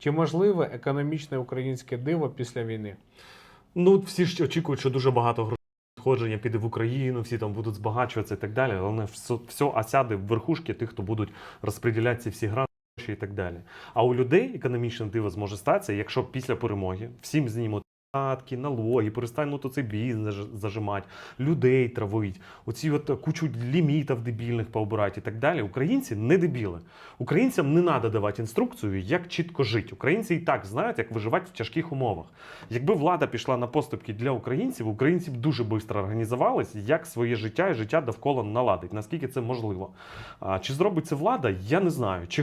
Чи можливе економічне українське диво після війни? Ну, всі ж очікують, що дуже багато грошей надходження піде в Україну, всі там будуть збагачуватися і так далі. Але все, все осяде в верхушки тих, хто будуть розподіляти ці всі гроші і так далі. А у людей економічне диво зможе статися, якщо після перемоги всім знімуть податки, налоги, перестануть оцей бізнес зажимати, людей травить, оці от кучу лімітів дебільних пообирати і так далі. Українці не дебіли. Українцям не треба давати інструкцію, як чітко жити. Українці і так знають, як виживати в тяжких умовах. Якби влада пішла на поступки для українців, українці б дуже швидко організувались, як своє життя і життя довкола наладить. Наскільки це можливо? Чи зробить це влада? Я не знаю. Чи